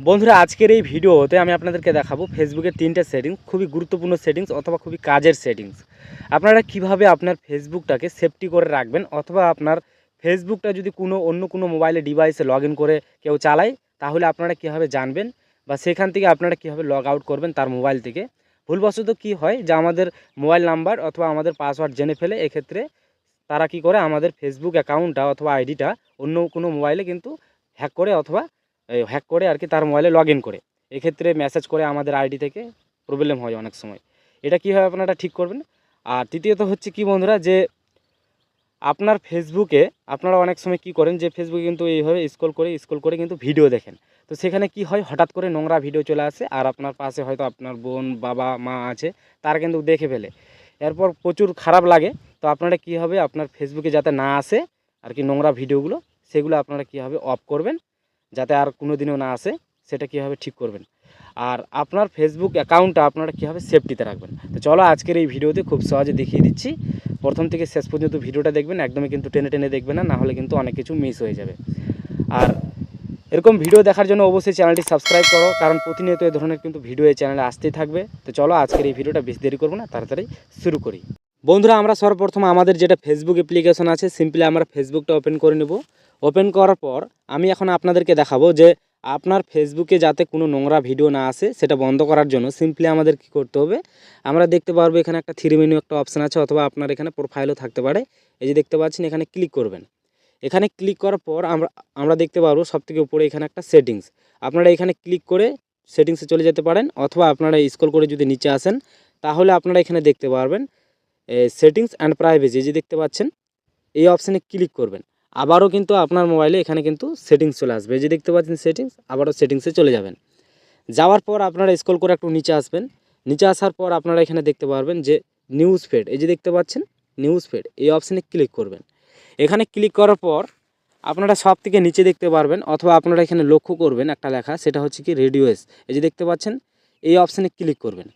বন্ধুরা, আজকের এই ভিডিওতে আমি আপনাদেরকে দেখাবো ফেসবুকের তিনটে সেটিংস খুবই গুরুত্বপূর্ণ সেটিংস অথবা খুবই কাজের সেটিংস আপনারা কীভাবে আপনার ফেসবুকটাকে সেফটি করে রাখবেন অথবা আপনার ফেসবুকটা যদি কোনো অন্য কোনো মোবাইলে ডিভাইসে লগ করে কেউ চালায়, তাহলে আপনারা কীভাবে জানবেন বা সেখান থেকে আপনারা কীভাবে লগ আউট করবেন তার মোবাইল থেকে? ভুলবশত কী হয় যে আমাদের মোবাইল নাম্বার অথবা আমাদের পাসওয়ার্ড জেনে ফেলে, এক্ষেত্রে তারা কি করে আমাদের ফেসবুক অ্যাকাউন্টটা অথবা আইডিটা অন্য কোনো মোবাইলে কিন্তু হ্যাক করে অথবা হ্যাক করে আর কি তার মোবাইলে লগ ইন করে। এক্ষেত্রে মেসেজ করে আমাদের আইডি থেকে প্রবলেম হয় অনেক সময়। এটা কীভাবে আপনারা ঠিক করবেন? আর তৃতীয়ত হচ্ছে কি বন্ধুরা, যে আপনার ফেসবুকে আপনারা অনেক সময় কি করেন, যে ফেসবুকে কিন্তু এইভাবে স্ক্রল করে স্ক্রল করে কিন্তু ভিডিও দেখেন। তো সেখানে কি হয়, হঠাৎ করে নোংরা ভিডিও চলে আসে আর আপনার পাশে হয়তো আপনার বোন, বাবা, মা আছে, তারা কিন্তু দেখে ফেলে। এরপর প্রচুর খারাপ লাগে, তো আপনারা কি হবে, আপনার ফেসবুকে যাতে না আসে আর কি নোংরা ভিডিওগুলো সেগুলো আপনারা কীভাবে অফ করবেন যাতে আর কোনো দিনও না আসে, সেটা কীভাবে ঠিক করবেন। আর আপনার ফেসবুক অ্যাকাউন্টটা আপনারা কীভাবে সেফটিতে রাখবেন। তো চলো আজকের এই ভিডিওতে খুব সহজে দেখিয়ে দিচ্ছি। প্রথম থেকে শেষ পর্যন্ত ভিডিওটা দেখবেন, একদমই কিন্তু টেনে টেনে দেখবেন না নাহলে কিন্তু অনেক কিছু মিস হয়ে যাবে। আর এরকম ভিডিও দেখার জন্য অবশ্যই চ্যানেলটি সাবস্ক্রাইব করো, কারণ প্রতিনিয়ত এই ধরনের কিন্তু ভিডিও এই চ্যানেলে আসতেই থাকবে। তো চলো আজকের এই ভিডিওটা বেশি দেরি করব না, তাড়াতাড়ি শুরু করি। বন্ধুরা, আমরা সর্বপ্রথম আমাদের যেটা ফেসবুক অ্যাপ্লিকেশন আছে সিম্পলি আমরা ফেসবুকটা ওপেন করে নেব। ওপেন করার পর আমি এখন আপনাদেরকে দেখাবো যে আপনার ফেসবুকে যাতে কোনো নোংরা ভিডিও না আসে, সেটা বন্ধ করার জন্য সিম্পলি আমাদের কি করতে হবে? আমরা দেখতে পারব এখানে একটা থ্রি মেনু একটা অপশান আছে, অথবা আপনার এখানে প্রোফাইলও থাকতে পারে। এই যে দেখতে পাচ্ছেন, এখানে ক্লিক করবেন। এখানে ক্লিক করার পর আমরা আমরা দেখতে পারব সবথেকে উপরে এখানে একটা সেটিংস আপনারা এখানে ক্লিক করে সেটিংসে চলে যেতে পারেন, অথবা আপনারা স্ক্রল করে যদি নিচে আসেন, তাহলে আপনারা এখানে দেখতে পারবেন সেটিংস অ্যান্ড প্রাইভেসি যে দেখতে পাচ্ছেন, এই অপশানে ক্লিক করবেন। আবারও কিন্তু আপনার মোবাইলে এখানে কিন্তু সেটিংস চলে আসবে। যে দেখতে পাচ্ছেন সেটিংস, আবারও সেটিংসে চলে যাবেন। যাওয়ার পর আপনারা স্ক্রল করে একটু নিচে আসবেন। নিচে আসার পর আপনারা এখানে দেখতে পারবেন যে নিউজ ফেড এই যে দেখতে পাচ্ছেন, নিউজ ফেড এই অপশানে ক্লিক করবেন। এখানে ক্লিক করার পর আপনারা সব থেকে নিচে দেখতে পারবেন অথবা আপনারা এখানে লক্ষ্য করবেন একটা লেখা, সেটা হচ্ছে কি রেডিওএস এই যে দেখতে পাচ্ছেন, এই অপশানে ক্লিক করবেন।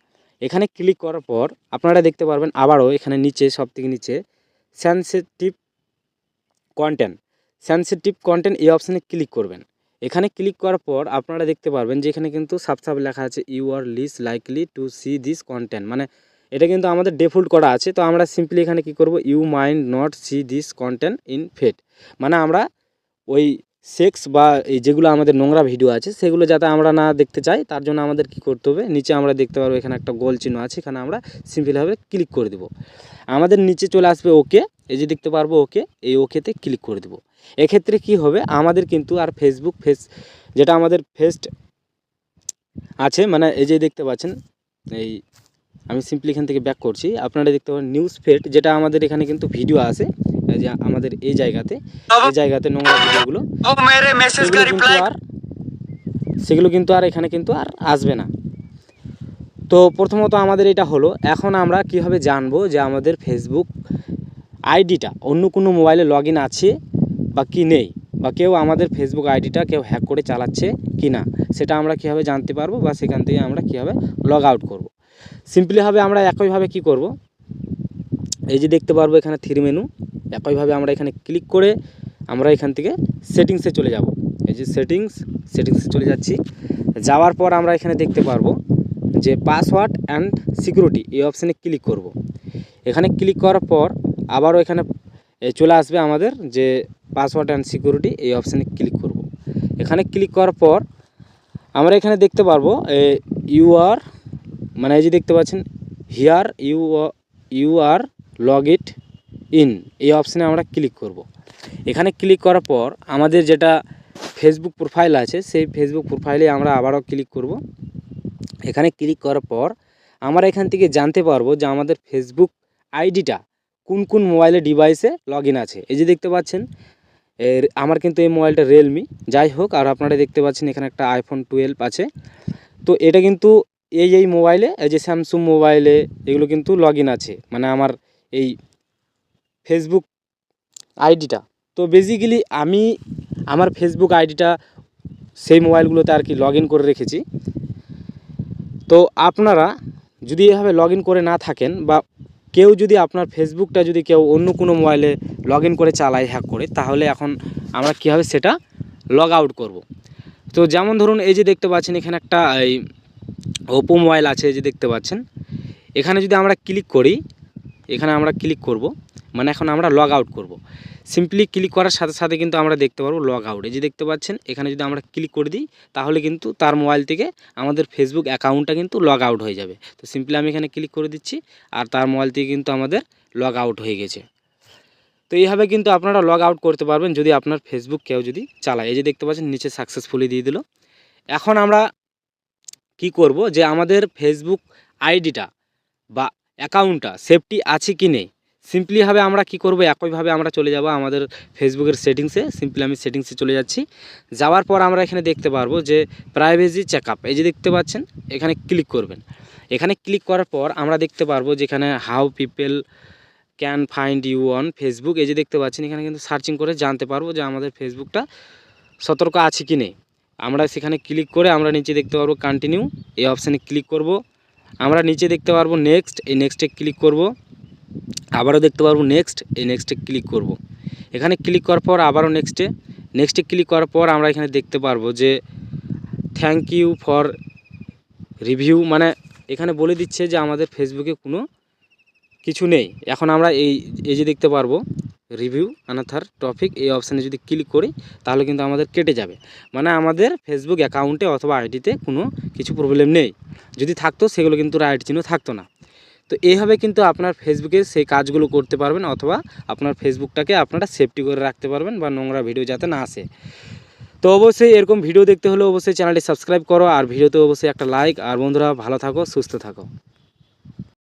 এখানে ক্লিক করার পর আপনারা দেখতে পারবেন আবারও এখানে নিচে, সব থেকে নিচে, সেন্সিটিভ কন্টেন্ট সেন্সিটিভ কন্টেন্ট এই অপশানে ক্লিক করবেন। এখানে ক্লিক করার পর আপনারা দেখতে পারবেন যে এখানে কিন্তু সাব সাব লেখা আছে you are less likely to see this content মানে এটা কিন্তু আমাদের ডিফল্ট করা আছে। তো আমরা সিম্পলি এখানে কি করব you mind not see this content in feed মানে আমরা ওই সেক্স বা এই যেগুলো আমাদের নোংরা ভিডিও আছে, সেগুলো যাতে আমরা না দেখতে চাই, তার জন্য আমাদের কি করতে হবে, নিচে আমরা দেখতে পারব এখানে একটা গোল চিহ্ন আছে, এখানে আমরা সিম্পলভাবে ক্লিক করে দেবো। আমাদের নিচে চলে আসবে ওকে এই যে দেখতে পারব ওকে এই ওকেতে ক্লিক করে দেবো। এক্ষেত্রে কি হবে? আমাদের কিন্তু আর ফেসবুক ফেস যেটা আমাদের ফেস্ট আছে মানে এই যে দেখতে পাচ্ছেন এই আমি সিম্পলি এখান থেকে ব্যাক করছি। আপনারা দেখতে পাবেন নিউজ ফেড যেটা আমাদের এখানে কিন্তু ভিডিও আছে যে আমাদের এই জায়গাতে এই জায়গাতে নোংরা ভিডিওগুলো আর সেগুলো কিন্তু আর এখানে কিন্তু আর আসবে না। তো প্রথমত আমাদের এটা হলো এখন আমরা কীভাবে জানব যে আমাদের ফেসবুক আইডিটা, অন্য কোনো মোবাইলে লগ আছে বা কি নেই? বা কেউ আমাদের ফেসবুক আইডিটা কেউ হ্যাক করে চালাচ্ছে কি না? সেটা আমরা কীভাবে জানতে পারব বা সেখান থেকে আমরা কীভাবে লগ আউট করব। সিম্পলিভাবে আমরা একইভাবে কি করব? এই যে দেখতে পারব এখানে থ্রি মেনু একইভাবে আমরা এখানে ক্লিক করে আমরা এখান থেকে সেটিংসে চলে যাব। এই যে সেটিংস সেটিংসে চলে যাচ্ছি। যাওয়ার পর আমরা এখানে দেখতে পারব যে পাসওয়ার্ড অ্যান্ড সিকিউরিটি এই অপশানে ক্লিক করব। এখানে ক্লিক করার পর আবারও এখানে চলে আসবে আমাদের যে পাসওয়ার্ড অ্যান্ড সিকিউরিটি এই অপশানে ক্লিক করব। এখানে ক্লিক করার পর আমরা এখানে দেখতে পারব ইউ আর মানে এই যে দেখতে পাচ্ছেন here you you are log it in এই অপশানে আমরা ক্লিক করব। এখানে ক্লিক করার পর আমাদের যেটা ফেসবুক প্রোফাইল আছে, সেই ফেসবুক প্রোফাইলে আমরা আবারও ক্লিক করব এখানে ক্লিক করার পর আমরা এখান থেকে জানতে পারব যে আমাদের ফেসবুক আইডিটা কোন কোন মোবাইলে ডিভাইসে লগ আছে? এই যে দেখতে পাচ্ছেন, এর, আমার কিন্তু এই মোবাইলটা রিয়েলমি যাই হোক, আর আপনারা দেখতে পাচ্ছেন এখানে একটা আইফোন টুয়েলভ আছে। তো এটা কিন্তু এই এই মোবাইলে এই যে স্যামসুং মোবাইলে এগুলো কিন্তু লগ আছে। মানে আমার এই ফেসবুক আইডিটা তো বেসিক্যালি আমি আমার ফেসবুক আইডিটা সেই মোবাইলগুলোতে আর কি লগ করে রেখেছি। তো আপনারা যদি এভাবে লগ করে না থাকেন বা কেউ যদি আপনার ফেসবুকটা যদি কেউ অন্য কোনো মোবাইলে লগ করে চালায় হ্যাক করে, তাহলে এখন আমরা কীভাবে সেটা লগ আউট করব? তো যেমন ধরুন, এই যে দেখতে পাচ্ছেন, এখানে একটা, এই ওপো মোবাইল আছে, এই যে দেখতে পাচ্ছেন। এখানে যদি আমরা ক্লিক করি, এখানে আমরা ক্লিক করব। মানে এখন আমরা লগ আউট করব। সিম্পলি ক্লিক করার সাথে সাথে কিন্তু আমরা দেখতে পারব লগ আউট এই যে দেখতে পাচ্ছেন, এখানে যদি আমরা ক্লিক করে দিই, তাহলে কিন্তু তার মোবাইল থেকে আমাদের ফেসবুক অ্যাকাউন্টটা কিন্তু লগ আউট হয়ে যাবে। তো সিম্পলি আমি এখানে ক্লিক করে দিচ্ছি, আর তার মোবাইল থেকে কিন্তু আমাদের লগ আউট হয়ে গেছে। তো এইভাবে কিন্তু আপনারা লগ আউট করতে পারবেন যদি আপনার ফেসবুক কেউ যদি চালায়। এই যে দেখতে পাচ্ছেন, নিচে সাকসেসফুলি দিয়ে দিল। এখন আমরা কি করব যে আমাদের ফেসবুক আইডিটা বা অ্যাকাউন্টটা সেফটি আছে কি নেই? সিম্পলিভাবে আমরা কি করব একইভাবে আমরা চলে যাব আমাদের ফেসবুকের সেটিংসে সিম্পলি আমি সেটিংসে চলে যাচ্ছি। যাওয়ার পর আমরা এখানে দেখতে পারব যে প্রাইভেসি চেক এই যে দেখতে পাচ্ছেন, এখানে ক্লিক করবেন। এখানে ক্লিক করার পর আমরা দেখতে পারব যেখানে how people can find you on Facebook এই যে দেখতে পাচ্ছেন, এখানে কিন্তু সার্চিং করে জানতে পারব যে আমাদের ফেসবুকটা সতর্ক আছে কি নেই। আমরা সেখানে ক্লিক করে আমরা নিচে দেখতে পারব কন্টিনিউ এই অপশানে ক্লিক করব। আমরা নিচে দেখতে পারব নেক্সট এই নেক্সটে ক্লিক করব। আবারও দেখতে পারব নেক্সট এই নেক্সটে ক্লিক করব। এখানে ক্লিক করার পর আবারও নেক্সটে নেক্সটে ক্লিক করার পর আমরা এখানে দেখতে পারব যে থ্যাংক ইউ ফর রিভিউ মানে এখানে বলে দিচ্ছে যে আমাদের ফেসবুকে কোনো কিছু নেই। এখন আমরা এই এই যে দেখতে পারব রিভিউ আনাথার টপিক এই অপশানে যদি ক্লিক করি তাহলে কিন্তু আমাদের কেটে যাবে। মানে আমাদের ফেসবুক অ্যাকাউন্টে অথবা আইডিতে কোনো কিছু প্রবলেম নেই। যদি থাকতো সেগুলো কিন্তু রাইট চিহ্ন থাকতো না। তো এইভাবে কিন্তু আপনার ফেসবুকে সেই কাজগুলো করতে পারবেন অথবা আপনার ফেসবুকটাকে আপনারা সেফটি করে রাখতে পারবেন বা নোংরা ভিডিও যাতে না আসে। তো অবশ্যই এরকম ভিডিও দেখতে হলে অবশ্যই চ্যানেলটি সাবস্ক্রাইব করো আর ভিডিওতে অবশ্যই একটা লাইক আর বন্ধুরা, ভালো থাকো, সুস্থ থাকো।